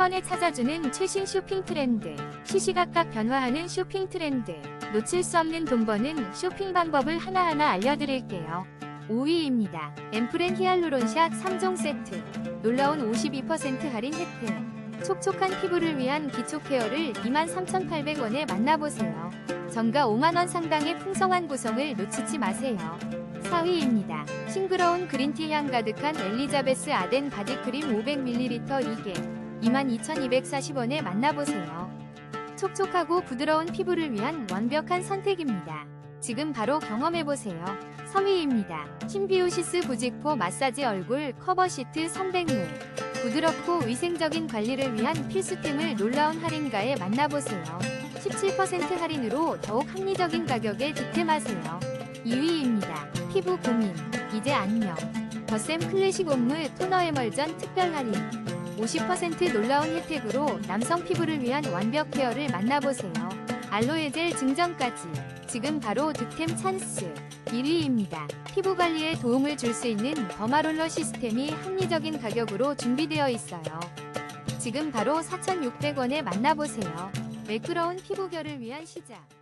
번에 찾아주는 최신 쇼핑 트렌드. 시시각각 변화하는 쇼핑 트렌드. 놓칠 수 없는 돈 버는 쇼핑 방법을 하나하나 알려드릴게요. 5위입니다. 앰플앤 히알루론샷 3종 세트. 놀라운 52% 할인 혜택. 촉촉한 피부를 위한 기초 케어를 23,800원에 만나보세요. 정가 5만원 상당의 풍성한 구성을 놓치지 마세요. 4위입니다. 싱그러운 그린티 향 가득한 엘리자베스 아덴 바디크림 500ml 2개 22,240원에 만나보세요. 촉촉하고 부드러운 피부를 위한 완벽한 선택입니다. 지금 바로 경험해보세요. 3위입니다. 신비오시스 부직포 마사지 얼굴 커버 시트 300ml 부드럽고 위생적인 관리를 위한 필수템을 놀라운 할인가에 만나보세요. 17% 할인으로 더욱 합리적인 가격에 득템하세요. 2위입니다. 피부 고민, 이제 안녕. 더샘 클래식 옴물 토너 에멀전 특별 할인. 50% 놀라운 혜택으로 남성 피부를 위한 완벽 케어를 만나보세요. 알로에 젤 증정까지. 지금 바로 득템 찬스. 1위입니다. 피부 관리에 도움을 줄 수 있는 더마롤러 시스템이 합리적인 가격으로 준비되어 있어요. 지금 바로 4,600원에 만나보세요. 매끄러운 피부결을 위한 시작.